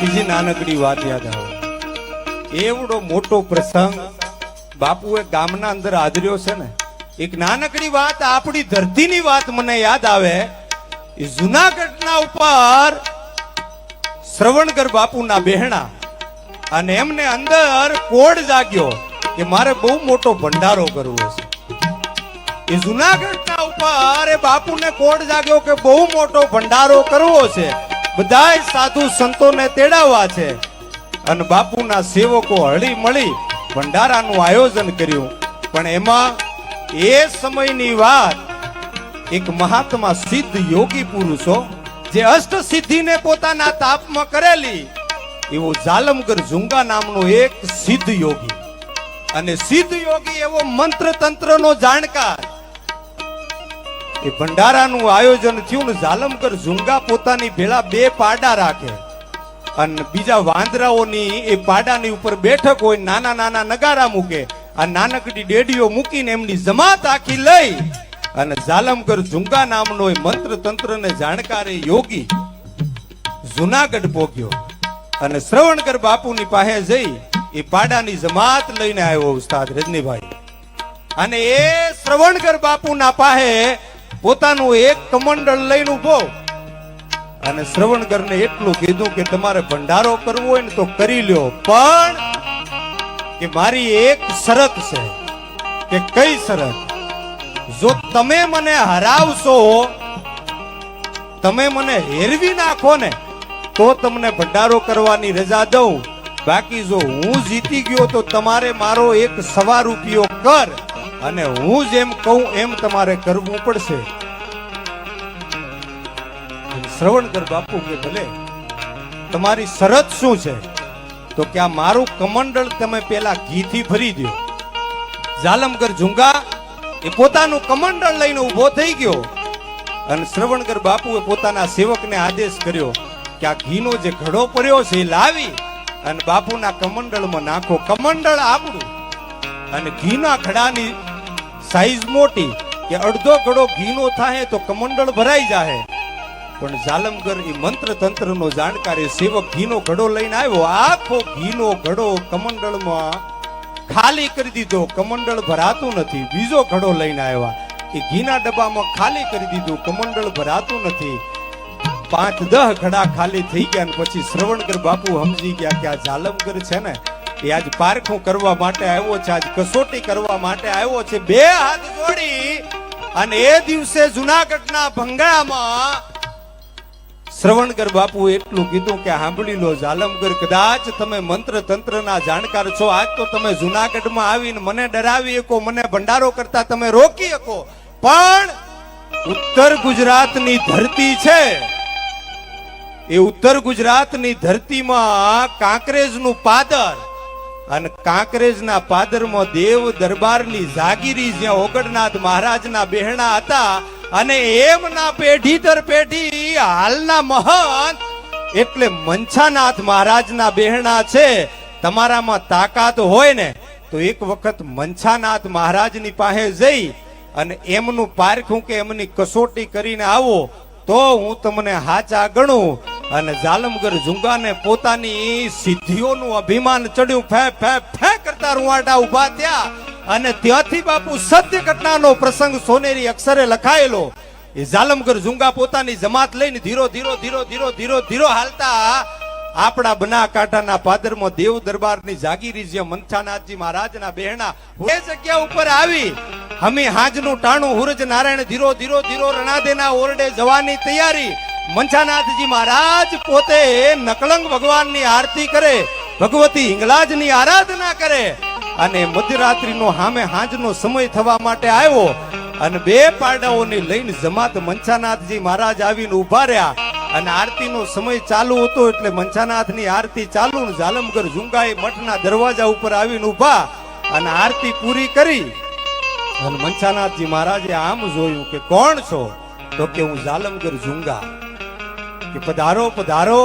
બીજી નાનકડી વાત યાદ આવે. એવડો મોટો પ્રસંગ બાપુએ ગામના અંદર આદર્યો છે ને, એક નાનકડી વાત આપણી ધરતીની વાત મને યાદ આવે. એ જુનાગઢના ઉપર શ્રવણગર બાપુના બહેણા અને એમને અંદર કોડ જાગ્યો કે મારે બહુ મોટો ભંડારો કરવો છે. એ જુનાગઢના ઉપર એ બાપુને કોડ જાગ્યો કે બહુ મોટો ભંડારો કરવો છે. બધાય સાધુ સંતોને તેડાવવા છે. અને બાપુના સેવકો હળી મળી ભંડારાનું આયોજન કર્યું. પણ એમાં એ સમયની વાત, એક મહાત્મા સિદ્ધ યોગી પુરુષો, જે અષ્ટ સિદ્ધિને પોતાના તાપમાં કરેલી, એવો જાલમગર ઝુંગા નામનો એક સિદ્ધ યોગી. અને સિદ્ધ યોગી એવો મંત્ર તંત્રનો જાણકાર. એ ભંડારાનું આયોજન થયું ને ઝાલમકર ઝુંગા પોતાની ભેળા બે પાડા રાખે. અને બીજા વાંદરાઓની એ પાડાની ઉપર બેઠક હોય નાના નાના નગારા મૂકે. આ નાનકડી ડેડીઓ મૂકીને એમની જમાત આખી લઈ. અને ઝાલમકર ઝુંગા નામનો એ મંત્ર તંત્રને જાણકાર યોગી જુનાગઢ પોગ્યો અને શ્રવણકર બાપુની પાસે જઈ એ પાડાની જમાત લઈને આવ્યો ઉસ્તાદ રજનીભાઈ. અને એ શ્રવણકર બાપુના પાસે પોતાનું એક કમંડળ લઈને ઊભો અને શ્રવણકરને એટલું કીધું કે તમારે ભંડારો કરવો હોય ને તો કરી લ્યો. પણ કે મારી એક શરત છે કે કઈ શરત? જો તમે મને હરાવશો, તમે મને હેરવી નાખો ને, તો તમને ભંડારો કરવાની રજા દઉં. બાકી જો હું જીતી ગયો તો તમારે મારો એક સવા રૂપિયો કર. અને હું જેમ કહું, એમ તમારે કરવું પડશે. શ્રવણકર બાપુ કે ભલે. તમારી શરત શું છે? તો કે આ મારું કમંડળ તમે પેલા ઘીથી ભરી દો જાલમગર ઝુંગા એ પોતાનું કમંડળ લઈને ઊભો થઈ ગયો. અને શ્રવણકર બાપુએ પોતાના સેવકને આદેશ કર્યો કે આ ઘીનો જે ઘડો પડ્યો છે એ લાવી અને બાપુના કમંડળમાં નાખો. કમંડળ આપણું અને ઘીના ખડાની સાઈઝ મોટી કે અડધો ઘડો ઘીનો થાય તો કમંડળ ભરાઈ જાય પણ જાલમગર એ મંત્ર તંત્રનો જાણકારી સેવક ઘીનો ઘડો લઈને આવ્યો. આખો ઘીનો ઘડો કમંડળમાં ખાલી કરી દીધો. કમંડળ ભરાતું નથી. બીજો ઘડો લઈને આવ્યા. એ ઘીના ડબ્બામાં ખાલી કરી દીધું. કમંડળ ભરાતું નથી. પાંચ દહ ઘડા ખાલી થઈ ગયા પછી શ્રવણકર બાપુ સમજી ગયા કે આ જાલમગર છે ને એ આજ પારખું કરવા માટે આવ્યો છે, આજ કસોટી કરવા માટે આવ્યો છે. બે હાથ જોડી અને એ દિવસે જુનાગઢના ભંગામાં શ્રવણકર બાપુ એટલું કીધું કે સાંભળી લો જાલમગર કદાચ તમે મંત્ર તંત્રના જાણકાર છો. આજ તો તમે જુનાગઢમાં આવીને મને ડરાવી શકો, મને ભંડારો કરતા તમે રોકી શકો. પણ ઉત્તર ગુજરાતની ધરતી છે. એ ઉત્તર ગુજરાતની ધરતીમાં કાંકરેજનું પાદર અને કાંકરેજના પાદરમાં દેવ દરબારની જાગીરી જ્યાં ઓગણનાથ મહારાજના બહેણા હતા અને એમના પેઢી દર પેઢી હાલના મહંત એટલે મંછાનાથ મહારાજના બહેણા છે. તમારામાં તાકાત હોય ને, તો એક વખત મંછાનાથ મહારાજની પાસે જઈ અને એમનું પારખું કે એમની કસોટી કરીને આવો, તો હું તમને હાચા ગણું. અને જાલમગર ઝુંગાને પોતાની સિદ્ધિઓનું અભિમાન ચડ્યું. ફે ફે ફે કરતા રૂવાડા ઊભા થયા. અને ત્યાંથી બાપુ સત્ય ઘટનાનો પ્રસંગ સોનેરી અક્ષરે લખાયેલો. એ જાલમગર ઝુંગા પોતાની જમાત લઈને ધીરો ધીરો ધીરો ધીરો ધીરો ધીરો હાલતા આપણા બનાકાંઠાના પાદરમાં દેવ દરબારની જાગીરી જે મંથાનાથજી મહારાજના બહેણા એ જગ્યા ઉપર આવી. હમી હાજનું ટાણું હુરજ નારાયણ ધીરો ધીરો ધીરો, રણાદેના ઓરડે જવાની તૈયારી. મંછાનાથજી મહારાજ પોતે નકલંગ ભગવાનની આરતી કરે, ભગવતી હિંગલાજની આરાધના કરે અને મધ્યરાત્રિનો હામે હાંજનો સમય થવા માટે આવ્યો અને બે પાડાઓને લઈને જમાત મંછાનાથજી મહારાજ આવીને ઊભા રહ્યા. અને આરતીનો સમય ચાલુ હતો એટલે મંછાનાથની આરતી ચાલુ ને જાલમગર ઝુંગાએ મઠના દરવાજા ઉપર આવીને ઊભા અને આરતી પૂરી કરી. અને મંછાનાથજી મહારાજે આમ જોયું કે કોણ છો? તો કે હું જાલમગર ઝુંગા. કે પધારો પધારો.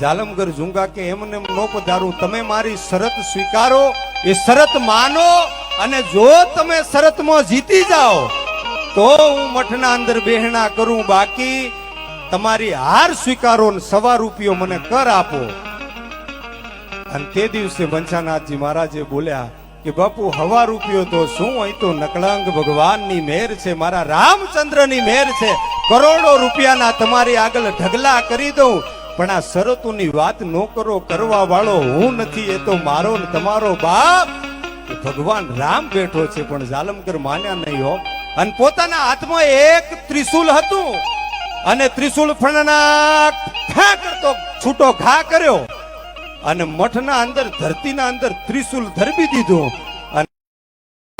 ઝાલમગર ઝુંગા કે એમને નો પધારું. તમે મારી શરત સ્વીકારો, એ શરત માનો અને જો તમે શરતમાં જીતી જાઓ, તો હું મઠના અંદર બેહણા કરું. બાકી તમારી હાર સ્વીકારો સવા રૂપિયો મને કર આપો. અને તે દિવસે વંશાનાથજી મહારાજે બોલ્યા કે બાપુ, હવા રૂપિયો તો શું? અહીં તો નકળંગ ભગવાનની મેર છે, મારા રામચંદ્રની મેર છે. કરોડો રૂપિયાના તમારી આગળ ઢગલા કરી દઉં. પણ આ શરતોની વાત ન કરો, કરવા વાળો હું નથી, એ તો મારો ને તમારો બાપ. ભગવાન રામ બેઠો છે, પણ જાલમકર માન્યા નહીં હો. અને પોતાના હાથમાં એક ત્રિશુલ હતું. અને ત્રિશુલ ફણના ફા કરતો, છૂટો ઘા કર્યો. અને મઠના અંદર, ધરતીના અંદર ત્રિશુલ ધરબી દીધું. અને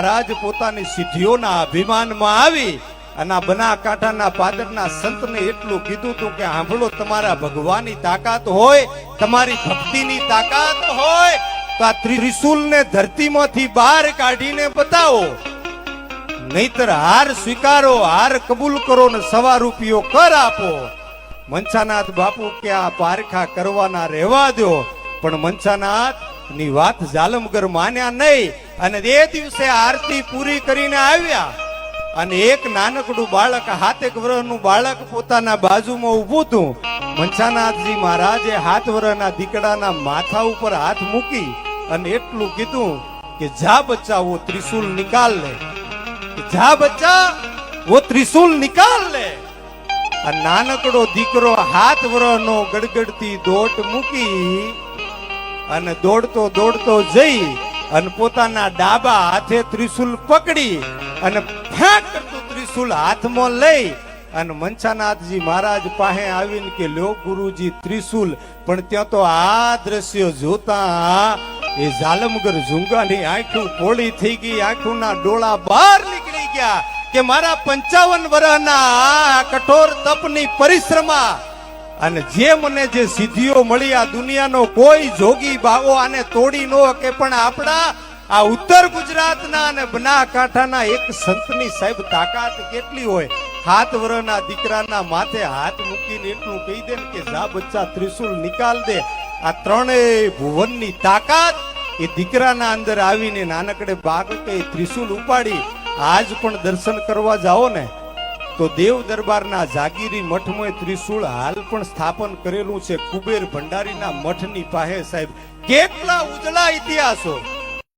મહારાજ પોતાની સિદ્ધિઓના અભિમાનમાં આવી. અને આ બના પાદરના સંતને એટલું કીધું તું કે સાંભળો તમારા ભગવાનની તાકાત હોય, તમારી ભક્તિની તાકાત હોય, તો આ ત્રિશુલને ધરતીમાંથી બહાર કાઢીને બતાવો. નહીતર હાર સ્વીકારો, હાર કબૂલ કરો ને સવા કર આપો. મનસાનાથ બાપુ કે આ પારખા કરવાના રહેવા દો, પણ મનસાનાથની વાત જાલમગર માન્યા નહીં. અને એ દિવસે આરતી પૂરી કરીને આવ્યા. અને એક નાનકડું બાળક હાથેક વર્ષનું બાળક પોતાના બાજુમાં ઊભું હતું. મનસાનાથજી મહારાજે હાથ વર્ષના દીકડાના માથા ઉપર હાથ મૂકી અને એટલું કીધું કે, જા બચ્ચા, વો ત્રિશુલ નિકાલ લે. જા બચ્ચા, વો ત્રિશુલ નિકાલ લે. આ નાનકડો દીકરો હાથ વરનો ગડગડતી દોટ મૂકી અને દોડતો દોડતો જઈ અને પોતાના ડાબા હાથે ત્રિશુલ પકડી અને ફેંક કરતું ત્રિશુલ હાથમાં લઈ અને મનસાનાથજી મહારાજ પાસે આવીને કે, લ્યો ગુરુજી, ત્રિશુલ. પણ ત્યાં તો આ દ્રશ્ય જોતા એ ઝાલમગર ઝુંગાની આંખું પોળી થઈ ગઈ, આંખોના ડોળા બહાર નીકળી ગયા કે, મારા પંચાવન વર્ષના કઠોર તપની પરિશ્રમા અને જે મને જે સિદ્ધિઓ મળી આ દુનિયાનો કોઈ જોગી બાવો આને તોડી ન કે પણ આપણા આ ઉત્તર ગુજરાતના અને બનાસકાંઠાના એક સંતની સાહેબ તાકાત કેટલી હોય? હાથ વરના દીકરાના માથે હાથ મૂકીને એટલું કહી દે કે જા બચ્ચા ત્રિશુલ નિકાલ દે. આ ત્રણેય ભુવનની તાકાત એ દીકરાના અંદર આવીને નાનકડે બાળકે ત્રિશુલ ઉપાડી. આજ પણ દર્શન કરવા જાઓ ને. તો દેવ દરબારના જાગીરી મઠમાં ત્રિશુળ હાલ પણ સ્થાપન કરેલું છે. કુબેર ભંડારીના મઠની પાસે સાહેબ, કેટલા ઉજળા ઇતિહાસો.